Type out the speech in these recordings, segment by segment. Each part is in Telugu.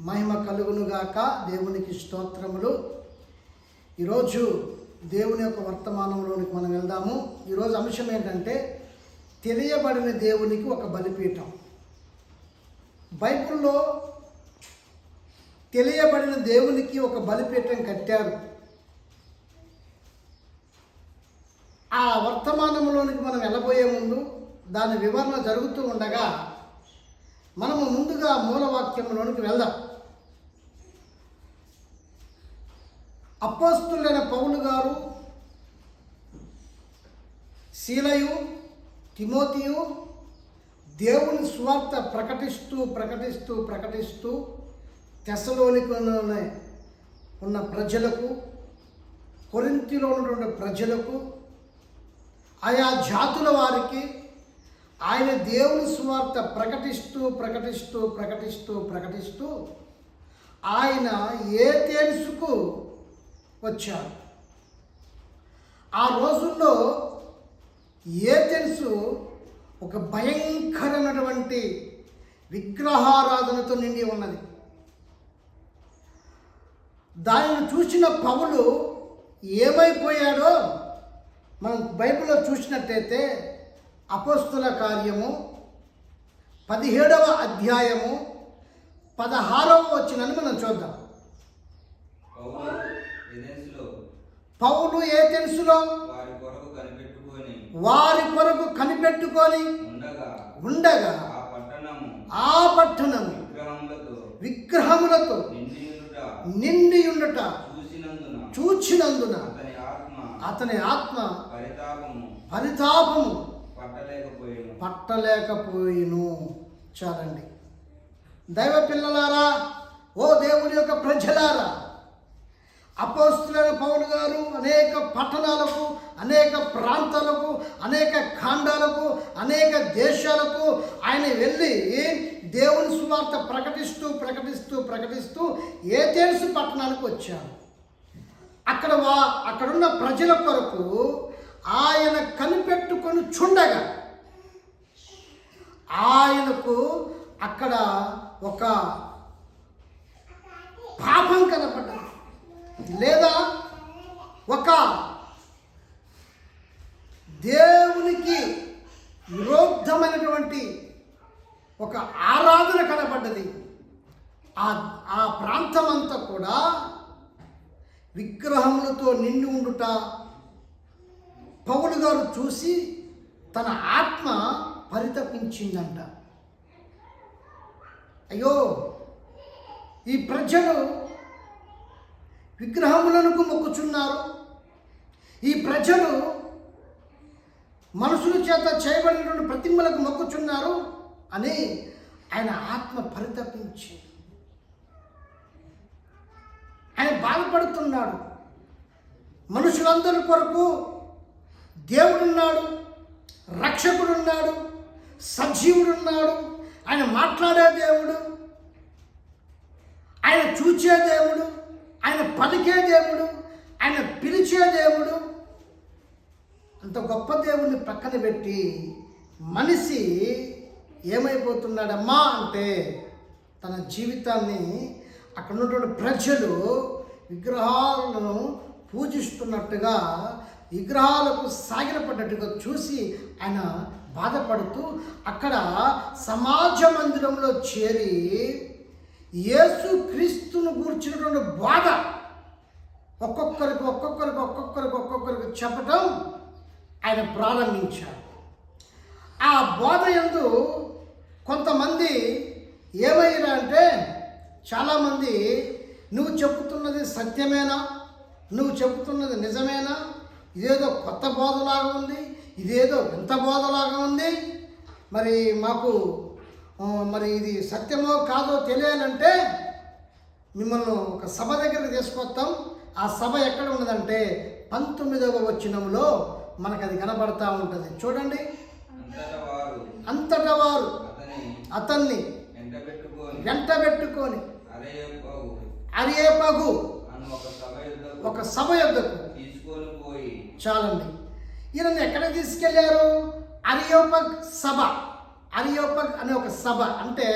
మహిమ కలుగునుగాక దేవునికి స్తోత్రములు. ఈరోజు దేవుని యొక్క వర్తమానంలోనికి మనం వెళ్దాము. ఈరోజు అంశం ఏంటంటే తెలియబడిన దేవునికి ఒక బలిపీఠం. బైబిల్లో తెలియబడిన దేవునికి ఒక బలిపీఠం కట్టారు. ఆ వర్తమానంలోనికి మనం వెళ్ళబోయే ముందు దాని వివరణ జరుగుతూ ఉండగా మనము ముందుగా మూలవాక్యంలోనికి వెళ్దాం. అపోస్తులైన పౌలు గారు శీలయు తిమోతియు దేవుని స్వార్థ ప్రకటిస్తూ ప్రకటిస్తూ ప్రకటిస్తూ తెసలోనికలోనే ఉన్న ప్రజలకు కొరింతిలో ఉన్నటువంటి ప్రజలకు ఆయా జాతుల వారికి ఆయన దేవుని సువార్త ప్రకటిస్తూ ప్రకటిస్తూ ప్రకటిస్తూ ప్రకటిస్తూ ఆయన ఏ తెలుసుకు వచ్చారు ఆ రోజుల్లో ఏ తెలుసు? ఒక భయంకరమైనటువంటి విగ్రహారాధనతో నిండి ఉన్నది. దానిని చూసిన పౌలు ఏమైపోయాడో మనం బైబిల్లో చూసినట్టయితే అపోస్తుల కార్యము పదిహేడవ అధ్యాయము పదహారవ వచ్చినని మనం చూద్దాం. పౌలు తెలుసులో వారి కొరకు కనిపెట్టుకొని ఉండగా ఆ పట్టణం విగ్రహములతో నిండి ఉండుట చూచినందున అతని ఆత్మ అతని ఆత్మ పరితాపము పరితాపము పట్టలేకపోయిను. చాలండి. దైవ పిల్లలారా ఓ దేవుని యొక్క ప్రజలారా అపోస్తులైన పౌలు గారు అనేక పట్టణాలకు అనేక ప్రాంతాలకు అనేక ఖండాలకు అనేక దేశాలకు ఆయన వెళ్ళి దేవుని సువార్త ప్రకటిస్తూ ప్రకటిస్తూ ప్రకటిస్తూ ఏ తెలుసు పట్టణానికి వచ్చారు. అక్కడ వా అక్కడున్న ప్రజల కొరకు ఆయన కనిపెట్టుకొని చుండగా. ఆయనకు అక్కడ ఒక పాపం కనపడ్డది. లేదా ఒక దేవునికి విరోధమైనటువంటి ఒక ఆరాధన కనపడ్డది. ఆ ఆ ప్రాంతం అంతా కూడా విగ్రహములతో నిండి ఉండుట పౌలు గారు చూసి తన ఆత్మ పరితపించిందంట. అయ్యో ఈ ప్రజలు విగ్రహములకు మొక్కుచున్నారు. ఈ ప్రజలు మనుషుల చేత చేయబడినటువంటి ప్రతిమలకు మొక్కుచున్నారు అని ఆయన ఆత్మ పరితపించి ఆయన బాధపడుతున్నాడు. మనుషులందరి కొరకు దేవుడున్నాడు రక్షకుడున్నాడు సజీవుడున్నాడు ఆయన మాట్లాడే దేవుడు ఆయన చూచే దేవుడు ఆయన పలికే దేవుడు ఆయన పిలిచే దేవుడు. అంత గొప్ప దేవుడిని పక్కన పెట్టి మనిషి ఏమైపోతున్నాడమ్మా అంటే తన జీవితాన్ని అక్కడ ఉన్నటువంటి ప్రజలు విగ్రహాలను పూజిస్తున్నట్టుగా విగ్రహాలకు సాగిలపడ్డట్టుగా చూసి ఆయన బాధపడుతూ అక్కడ సమాజ మందిరంలో చేరి యేసు క్రీస్తును గూర్చినటువంటి బాధ ఒక్కొక్కరికి ఒక్కొక్కరికి ఒక్కొక్కరికి ఒక్కొక్కరికి చెప్పటం ఆయన ప్రారంభించారు. ఆ బోధ ఎందు కొంతమంది ఏమయ్యారు అంటే చాలామంది నువ్వు చెబుతున్నది సత్యమేనా? నువ్వు చెబుతున్నది నిజమేనా? ఇదేదో కొత్త బోధలాగా ఉంది ఇదేదో వింత బోధలాగా ఉంది. మరి మాకు మరి ఇది సత్యమో కాదో తెలియాలంటే మిమ్మల్ని ఒక సభ దగ్గరికి తీసుకొస్తాం. ఆ సభ ఎక్కడ ఉన్నదంటే పంతొమ్మిదవ వచనంలో మనకు అది కనబడతా ఉంటుంది. చూడండి. అంతటా వారు అతన్ని వెంటబెట్టుకొని వెంటబెట్టుకొని అరేయప్పవు అరియేపగు ఒక సభ యొద్దకు పోయి చాలండి. ఈయన ఎక్కడ తీసుకెళ్ళారు? అరియోపక్ సభ. అరియోపక్ అనే ఒక సభ. అంటే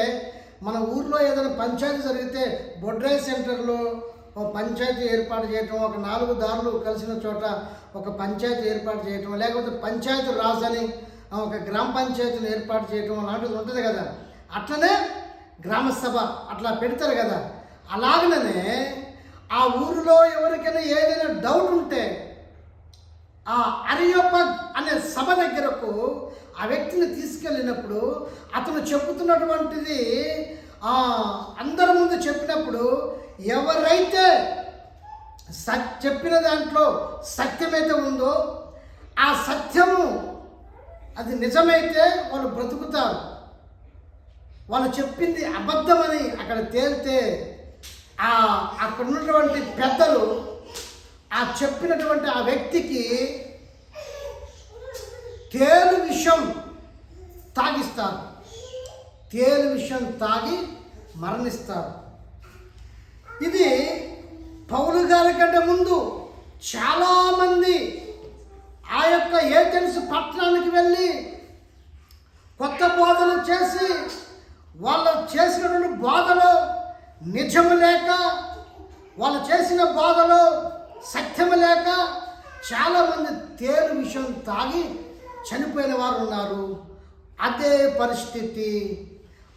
మన ఊర్లో ఏదైనా పంచాయతీ జరిగితే బొడ్రాయి సెంటర్లో ఒక పంచాయతీ ఏర్పాటు చేయటం ఒక నాలుగు దారులు కలిసిన చోట ఒక పంచాయతీ ఏర్పాటు చేయటం లేకపోతే పంచాయతీ రాజు అని ఒక గ్రామ పంచాయతీని ఏర్పాటు చేయటం అలాంటిది ఉంటుంది కదా. అట్లనే గ్రామ సభ అట్లా పెడతారు కదా. అలాగనే ఆ ఊరిలో ఎవరికైనా ఏదైనా డౌట్ ఉంటే ఆ అరియోపగ్ అనే సభ దగ్గరకు ఆ వ్యక్తిని తీసుకెళ్ళినప్పుడు అతను చెబుతున్నటువంటిది అందరి ముందు చెప్పినప్పుడు ఎవరైతే సత్ చెప్పిన దాంట్లో సత్యమైతే ఉందో ఆ సత్యము అది నిజమైతే వాళ్ళు బ్రతుకుతారు. వాళ్ళు చెప్పింది అబద్ధమని అక్కడ తేలితే అక్కడ ఉన్నటువంటి పెద్దలు ఆ చెప్పినటువంటి ఆ వ్యక్తికి తేలు విషం తాగిస్తారు. తేలు విషయం తాగి మరణిస్తారు. ఇది పౌలు గారి కంటే ముందు చాలామంది ఆ యొక్క ఏజెన్సీ పట్టణానికి వెళ్ళి కొత్త బోధలు చేసి వాళ్ళు చేసినటువంటి బోధలో నిజం లేక వాళ్ళు చేసిన బోధలో సత్యము లేక చాలామంది తేలు విషయం తాగి చనిపోయిన వారు ఉన్నారు. అదే పరిస్థితి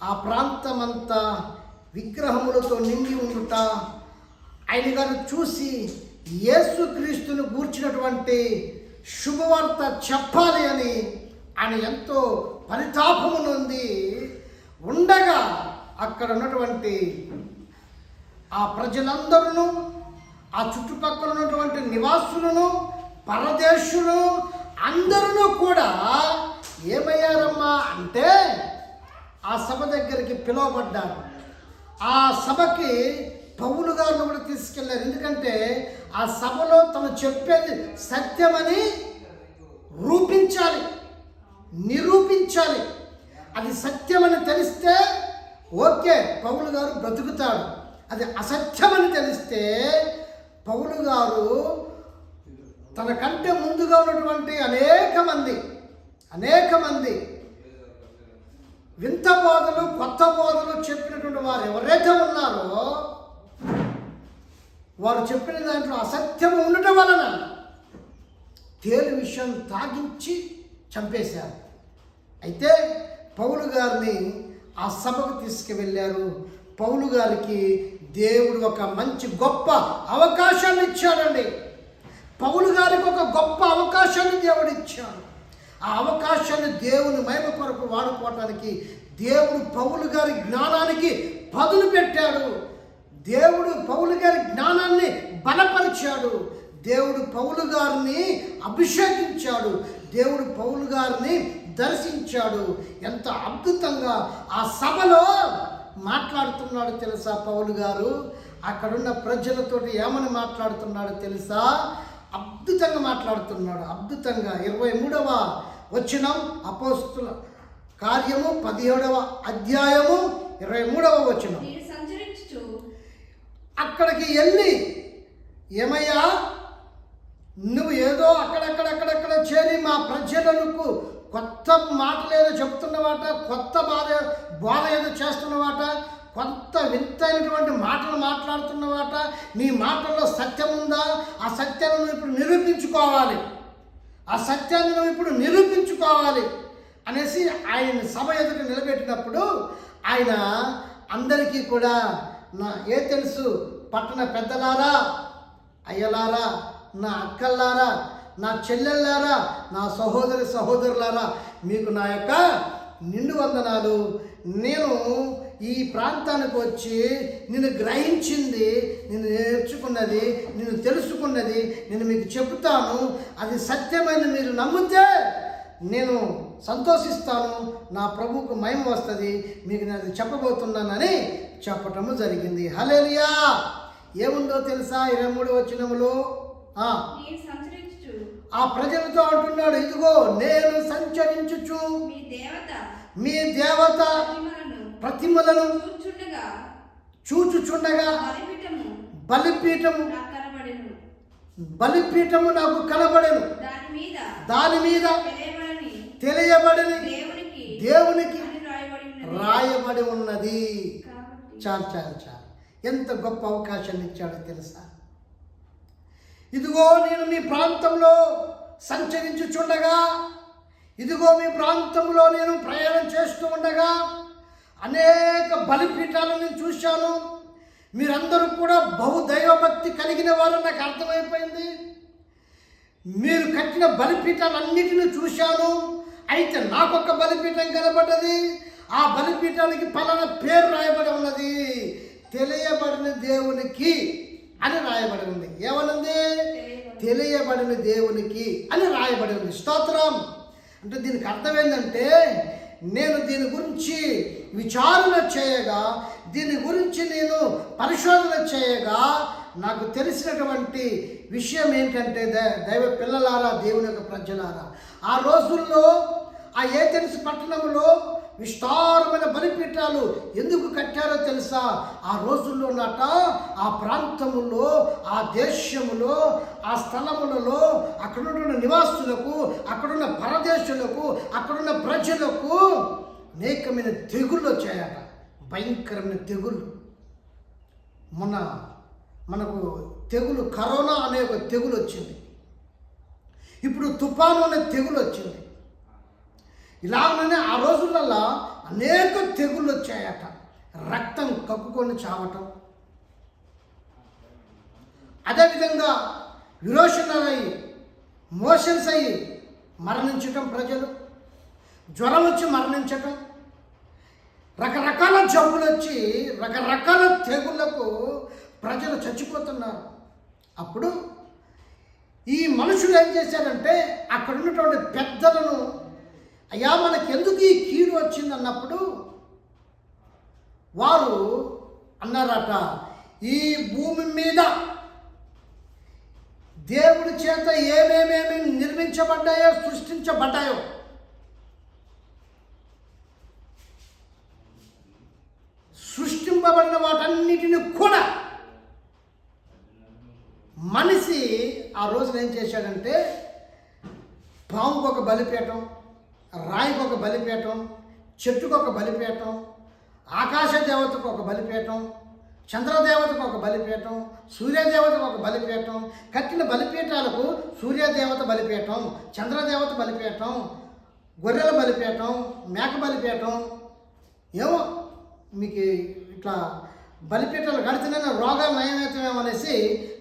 ఆ ప్రాంతమంతా విగ్రహములతో నిండి ఉండుట ఆయన గారు చూసి యేసుక్రీస్తును గూర్చినటువంటి శుభవార్త చెప్పాలి అని ఆయన ఎంతో పరితాపమునుంది ఉండగా అక్కడ ఉన్నటువంటి ఆ ప్రజలందరూ ఆ చుట్టుపక్కల ఉన్నటువంటి నివాసులను పరదేశులు అందరూ కూడా ఏమయ్యారమ్మా అంటే ఆ సభ దగ్గరికి పిలువబడ్డారు. ఆ సభకి పౌలు గారిని కూడా తీసుకెళ్ళారు. ఎందుకంటే ఆ సభలో తను చెప్పేది సత్యమని రూపించాలి నిరూపించాలి. అది సత్యమని తెలిస్తే ఓకే పౌలు గారు బ్రతుకుతాడు. అది అసత్యమని తెలిస్తే పౌలు గారు తన కంటే ముందుగా ఉన్నటువంటి అనేక మంది అనేక మంది వింత బోధలు కొత్త బోధలు చెప్పినటువంటి వారు ఎవరైతే ఉన్నారో వారు చెప్పిన దాంట్లో అసత్యం ఉండటం వలన తేలు విషయం తాగించి చంపేశారు. అయితే పౌలు గారిని ఆ సభకు తీసుకువెళ్ళారు. పౌలు గారికి దేవుడు ఒక మంచి గొప్ప అవకాశాన్ని ఇచ్చాడండి. పౌలు గారికి ఒక గొప్ప అవకాశాన్ని దేవుడు ఇచ్చాడు ఆ అవకాశాన్ని దేవుని మహిమ కొరకు వాడుకోవటానికి దేవుడు పౌలు గారి జ్ఞానానికి పదులు పెట్టాడు. దేవుడు పౌలు గారి జ్ఞానాన్ని బలపరిచాడు. దేవుడు పౌలు గారిని అభిషేకించాడు. దేవుడు పౌలు గారిని దర్శించాడు. ఎంత అద్భుతంగా ఆ సభలో మాట్లాడుతున్నాడు తెలుసా పౌలు గారు? అక్కడున్న ప్రజలతోటి ఏమని మాట్లాడుతున్నాడో తెలుసా? అద్భుతంగా మాట్లాడుతున్నాడు. అద్భుతంగా. ఇరవై మూడవ వచనం అపోస్తుల కార్యము పదిహేడవ అధ్యాయము ఇరవై మూడవ వచనం. అక్కడికి వెళ్ళి ఏమయ్యా? నువ్వు ఏదో అక్కడక్కడక్కడక్కడ చేరి మా ప్రజలకు కొత్త మాటలు ఏదో చెప్తున్నవాట కొత్త బాధ బోధ ఏదో చేస్తున్నవాట కొత్త వింతైనటువంటి మాటలు మాట్లాడుతున్నవాట నీ మాటల్లో సత్యం ఉందా? ఆ సత్యాన్ని నువ్వు ఇప్పుడు నిరూపించుకోవాలి. ఆ సత్యాన్ని నువ్వు ఇప్పుడు నిరూపించుకోవాలి అనేసి ఆయన సభ ఎదుట నిలబెట్టినప్పుడు ఆయన అందరికీ కూడా నా ఏ తెలుసు? పట్టణ పెద్దలారా? అయ్యలారా? నా అక్కల్లారా? నా చెల్లెళ్ళారా నా సహోదరి సహోదరులారా మీకు నా యొక్క నిండు వందనాలు. నేను ఈ ప్రాంతానికి వచ్చి నేను గ్రహించింది నేను నేర్చుకున్నది నేను తెలుసుకున్నది నేను మీకు చెబుతాను. అది సత్యమైన మీరు నమ్మితే నేను సంతోషిస్తాను. నా ప్రభువుకు మయం వస్తుంది. మీకు నేను అది చెప్పబోతున్నానని చెప్పటము జరిగింది. హలేరియా ఏముందో తెలుసా? ఇరవై మూడు వచ్చినములు ఆ, ప్రజలతో అంటున్నాడు ఇదిగో నేను సంచరించుచు. మీ దేవత మీ దేవత మహిమలను ప్రతిమలను చూచుచుండగా బలిపీఠము బలిపీఠము నాకు కనబడెను. దాని మీద తెలియబడని దేవునికి రాయబడి ఉన్నది. చాలు చాలు చాలు. ఎంత గొప్ప అవకాశాన్ని ఇచ్చాడో తెలుసా? ఇదిగో నేను మీ ప్రాంతంలో సంచరించుచుండగా ఇదిగో మీ ప్రాంతంలో నేను ప్రయాణం చేస్తూ ఉండగా అనేక బలిపీఠాలను నేను చూశాను. మీరందరూ కూడా బహు దైవభక్తి కలిగిన వారు నాకు అర్థమైపోయింది. మీరు కట్టిన బలిపీఠాలన్నిటిని చూశాను. అయితే నాకొక బలిపీఠం కనబడ్డది. ఆ బలిపీఠానికి పలానా పేరు రాయబడి ఉన్నది. తెలియబడిన దేవునికి అని రాయబడి ఉంది. ఏమనుంది? తెలియబడిన దేవునికి అని రాయబడి ఉంది. స్తోత్రం. అంటే దీనికి అర్థం ఏంటంటే నేను దీని గురించి విచారణ చేయగా దీని గురించి నేను పరిశోధన చేయగా నాకు తెలిసినటువంటి విషయం ఏంటంటే దైవ పిల్లలారా దేవుని యొక్క ప్రజలారా ఆ రోజుల్లో ఆ ఏథెన్స్ పట్టణంలో విస్తారమైన బలిపీఠాలు ఎందుకు కట్టారో తెలుసా? ఆ రోజుల్లో నాట ఆ ప్రాంతములో ఆ దేశములో ఆ స్థలములలో అక్కడున్న నివాసులకు అక్కడున్న పరదేశులకు అక్కడున్న ప్రజలకు అనేకమైన తెగుళ్ళు వచ్చాయట. భయంకరమైన తెగుళ్ళు. మొన్న మనకు తెగులు కరోనా అనే ఒక తెగులు వచ్చింది. ఇప్పుడు తుఫాను అనే తెగులు వచ్చింది. ఇలాగనే ఆ రోజులలో అనేక తెగుళ్ళు వచ్చాయట. రక్తం కక్కుకొని చావటం. అదేవిధంగా విరోచనలు అయ్యి మోషన్స్ అయ్యి మరణించటం ప్రజలు. జ్వరం వచ్చి మరణించటం. రకరకాల జబ్బులు వచ్చి రకరకాల తెగుళ్ళకు ప్రజలు చచ్చిపోతున్నారు. అప్పుడు ఈ మనుషులు ఏం చేశారంటే అక్కడ ఉన్నటువంటి పెద్దలను అయ్యా మనకి ఎందుకు ఈ కీడు వచ్చింది అన్నప్పుడు? వారు అన్నారట ఈ భూమి మీద దేవుడి చేత ఏమేమేమి నిర్మించబడ్డాయో సృష్టించబడ్డాయో? సృష్టింపబడిన వాటన్నిటిని కూడా మనిషి ఆ రోజున ఏం చేశాడంటే పాముకు ఒక బలిపీఠం రాయికి ఒక బలిపీఠం చెట్టుకు ఒక బలిపీఠం ఆకాశ దేవతకు ఒక బలిపీఠం చంద్రదేవతకు ఒక బలిపీఠం సూర్యదేవతకు ఒక బలిపీఠం కట్టిన బలిపీఠాలకు సూర్యదేవత బలిపీఠం చంద్రదేవత బలిపీఠం గొర్రెల బలిపీఠం మేక బలిపీఠం. ఏమో మీకు ఇట్లా బలిపీఠాలు కడుతున్న రోగాలు నయమవుతామేమో అనేసి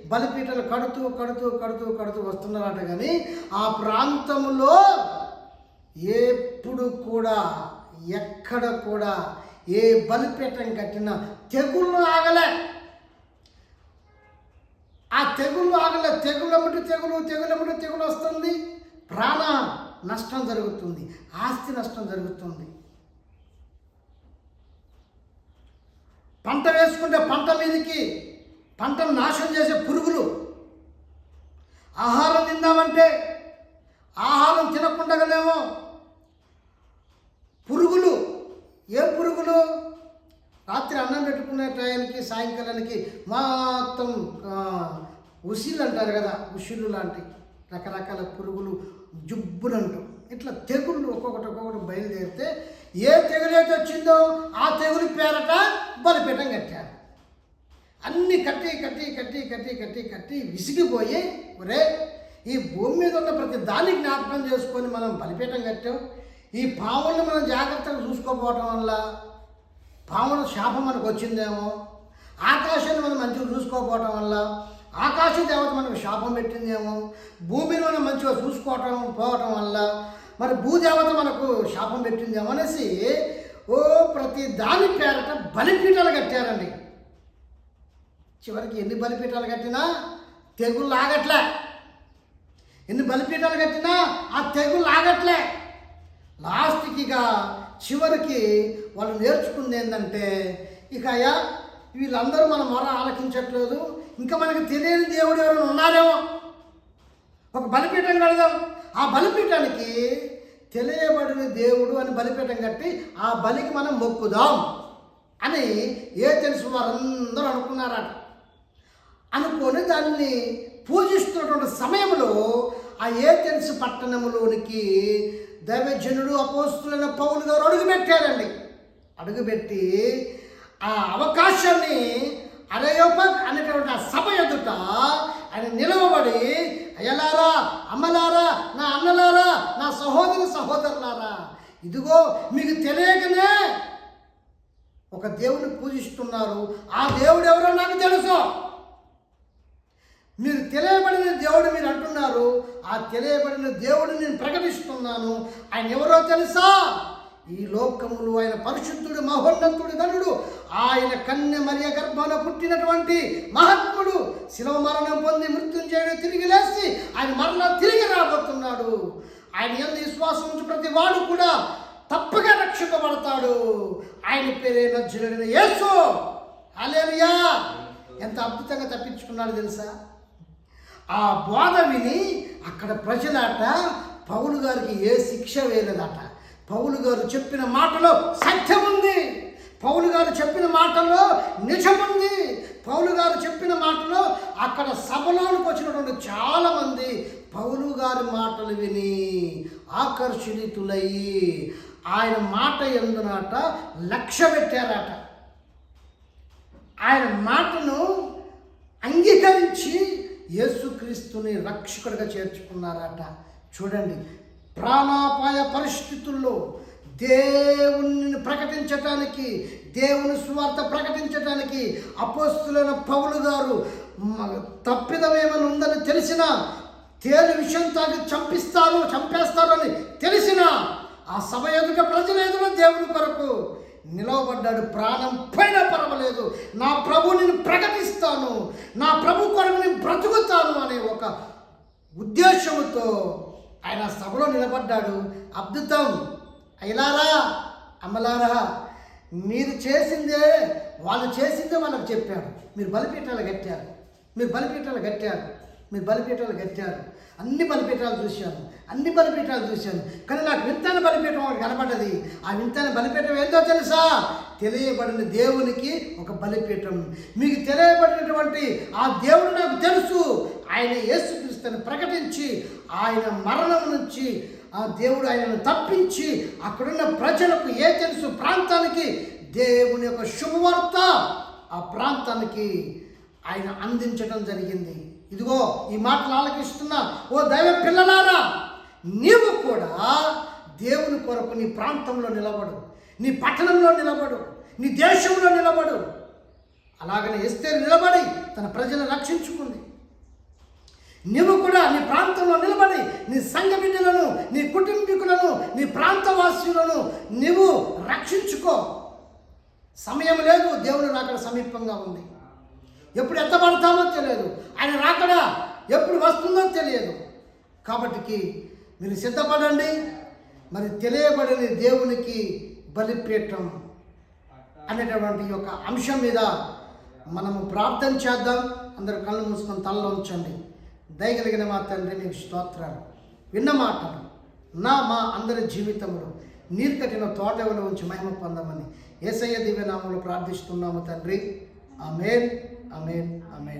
బలిపీఠాలు కడుతూ కడుతూ కడుతూ కడుతూ వస్తున్నారట కానీ ఆ ప్రాంతంలో ఎప్పుడు కూడా ఎక్కడ కూడా ఏ బలిపీఠం కట్టినా తెగుళ్ళు ఆగలే. ఆ తెగుళ్ళు ఆగలే. తెగులమ్మటి తెగులు తెగులమ్మటి తెగులు వస్తుంది. ప్రాణ నష్టం జరుగుతుంది. ఆస్తి నష్టం జరుగుతుంది. పంట వేసుకుంటే పంట మీదకి పంటను నాశనం చేసే పురుగులు. ఆహారం తిందామంటే ఆహారం తినకుండగలేమో పురుగులు ఏ పురుగులు రాత్రి అన్నం ఉదయానికి సాయంకాలానికి మొత్తం ఆ, ఉసిళ్ళు అంటారు కదా ఉసిళ్ళు లాంటి రకరకాల పురుగులు జుబ్బులంటూ ఇట్లా తెగుళ్ళు ఒక్కొక్కటి ఒక్కొక్కటి బయలుదేరితే ఏ తెగులు అయితే వచ్చిందో ఆ తెగులు పేరట బలిపీఠం కట్టారు. అన్ని కట్టి కట్టి కట్టి కట్టి కట్టి కట్టి విసిగిపోయి ఒరే ఈ భూమి మీద ఉన్న ప్రతి దాన్ని జ్ఞాపకం చేసుకొని మనం బలిపీఠం కట్టాం. ఈ పావుల్ని మనం జాగ్రత్తగా చూసుకోకపోవటం వల్ల పాముల శాపం మనకు వచ్చిందేమో? ఆకాశాన్ని మనం మంచిగా చూసుకోకపోవటం వల్ల ఆకాశ దేవత మనకు శాపం పెట్టిందేమో భూమిని మనం మంచిగా చూసుకోవటం పోవటం వల్ల మరి భూదేవత మనకు శాపం పెట్టిందేమో అనేసి ఓ ప్రతి దాని పేరట బలిపీఠాలు కట్టారండి. చివరికి ఎన్ని బలిపీఠాలు కట్టినా తెగుళ్ళు ఆగట్లే ఎన్ని బలిపీఠాలు కట్టినా ఆ తెగుళ్ళు ఆగట్లే లాస్ట్కి ఇక చివరికి వాళ్ళు నేర్చుకుంది ఏంటంటే ఇక అయ్యా వీళ్ళందరూ మన మొర ఆలకించట్లేదు. ఇంకా మనకి తెలియని దేవుడు ఎవరైనా ఉన్నారేమో? ఒక బలిపీఠం కడదాం. ఆ బలిపీఠానికి తెలియబడిన దేవుడు అని బలిపీఠం కట్టి ఆ బలికి మనం మొక్కుదాం అని ఏ తెలుసు వారందరూ అనుకున్నారట. అనుకొని దాన్ని పూజిస్తున్నటువంటి సమయంలో ఆ ఏథెన్స్ పట్టణంలోనికి దైవజనుడు అపోస్తులైన పౌలు గారు అడుగుపెట్టారండి. అడుగుపెట్టి ఆ అవకాశాన్ని అరయోప అనేటువంటి ఆ సభ ఎదుట ఆయన నిలవబడి అయ్యలారా అమ్మలారా నా అన్నలారా నా సహోదరు సహోదరులారా ఇదిగో మీకు తెలియకనే ఒక దేవుని పూజిస్తున్నారు. ఆ దేవుడు ఎవరో నాకు తెలుసు. మీరు తెలియబడిన దేవుడు మీరు అంటున్నారు. ఆ తెలియబడిన దేవుడు నేను ప్రకటిస్తున్నాను. ఆయన ఎవరో తెలుసా? ఈ లోకములు ఆయన పరిశుద్ధుడు మహోన్నతుడు ధనుడు. ఆయన కన్య మరియ గర్భాన పుట్టినటువంటి మహాత్ముడు. శిలవ మరణం పొంది మృత్యుంజయుడు తిరిగి లేచి ఆయన మరణం తిరిగి రాబోతున్నాడు. ఆయన ఎంత విశ్వాసం ఉంచి ప్రతి వాడు కూడా తప్పక రక్షింపబడతాడు. ఆయన పేరే నజ్జుడైన యేసు. హల్లెలూయా. ఎంత అద్భుతంగా తప్పించుకున్నాడు తెలుసా? ఆ బోధ విని అక్కడ ప్రజలాట పౌలు గారికి ఏ శిక్ష వేయలేదట పౌలు గారు చెప్పిన మాటలో సత్యం ఉంది. పౌలు గారు చెప్పిన మాటలో నిజముంది పౌలు గారు చెప్పిన మాటలో అక్కడ సభలోనికి వచ్చినటువంటి చాలామంది పౌలు గారి మాటలు విని ఆకర్షితులయ్యి ఆయన మాట ఎందునట? లక్ష్య పెట్టారట. ఆయన మాటను అంగీకరించి యేసుక్రీస్తుని రక్షకుడిగా చేర్చుకున్నారట. చూడండి ప్రాణాపాయ పరిస్థితుల్లో దేవుణ్ణి ప్రకటించటానికి దేవుని సువార్త ప్రకటించటానికి అపోస్తులైన పౌలు గారు తప్పిదమేమైనా ఉందని తెలిసిన తేలు విషయం తాగి చంపిస్తారు చంపేస్తారని తెలిసిన ఆ సభ ఎదుట ప్రజల ఎదుట దేవుని కొరకు నిలవబడ్డాడు. ప్రాణం పైన పరవలేదు నా ప్రభు నేను ప్రకటిస్తాను. నా ప్రభు కొరకు నేను బ్రతుకుతాను అనే ఒక ఉద్దేశంతో ఆయన సభలో నిలబడ్డాడు. అద్భుతం అయిలారా అమ్మలారా మీరు చేసిందే వాళ్ళు చేసిందే మనకు చెప్పారు. మీరు బలిపీఠాలు కట్టారు. మీరు బలిపీఠాలు కట్టారు. మీరు బలిపీఠాలు కట్టారు. అన్ని బలిపీఠాలు చూశాను అన్ని బలిపీఠాలు చూశాను కానీ నాకు వింతైన బలిపీఠం ఒకటి కనపడ్డది ఆ వింతైన బలిపీఠం ఏంటో తెలుసా? తెలియబడిన దేవునికి ఒక బలిపీఠం. మీకు తెలియబడినటువంటి ఆ దేవుడు నాకు తెలుసు. ఆయన యేసుక్రీస్తుని ప్రకటించి ఆయన మరణం నుంచి ఆ దేవుడు ఆయనను తప్పించి అక్కడున్న ప్రజలకు ఏ తెలుసు ప్రాంతానికి దేవుని యొక్క శుభవార్త ఆ ప్రాంతానికి ఆయన అందించడం జరిగింది. ఇదిగో ఈ మాటలు ఆలకిస్తున్న ఓ దైవ పిల్లలారా నీవు కూడా దేవుని కొరకు నీ ప్రాంతంలో నిలబడు నీ పట్టణంలో నిలబడు నీ దేశంలో నిలబడు. అలాగనే ఇస్తే నిలబడి తన ప్రజలను రక్షించుకుంది. నువ్వు కూడా నీ ప్రాంతంలో నిలబడి నీ సంఘ బిడ్డలను నీ కుటుంబీకులను నీ ప్రాంతవాసులను నీవు రక్షించుకో. సమయం లేదు దేవుని రాకడ సమీపంగా ఉంది. ఎప్పుడు ఎత్తబడతామో తెలియదు. ఆయన రాకడ ఎప్పుడు వస్తుందో తెలియదు. కాబట్టి మీరు సిద్ధపడండి. మరి తెలియబడని దేవునికి బలిపీఠం అనేటటువంటి యొక్క అంశం మీద మనము ప్రార్థన చేద్దాం. అందరు కళ్ళు మూసుకొని తలలో ఉంచండి. దయగలిగిన మా తండ్రి నీకు స్తోత్రాలు. విన్న మాటలు. నా మా అందరి జీవితంలో నీరు కట్టిన తోటలో ఉంచి మహిమ పొందమని ఏసయ్య దివ్యనామంలో ప్రార్థిస్తున్నాము తండ్రి. అమేన్ అమేన్ అమేన్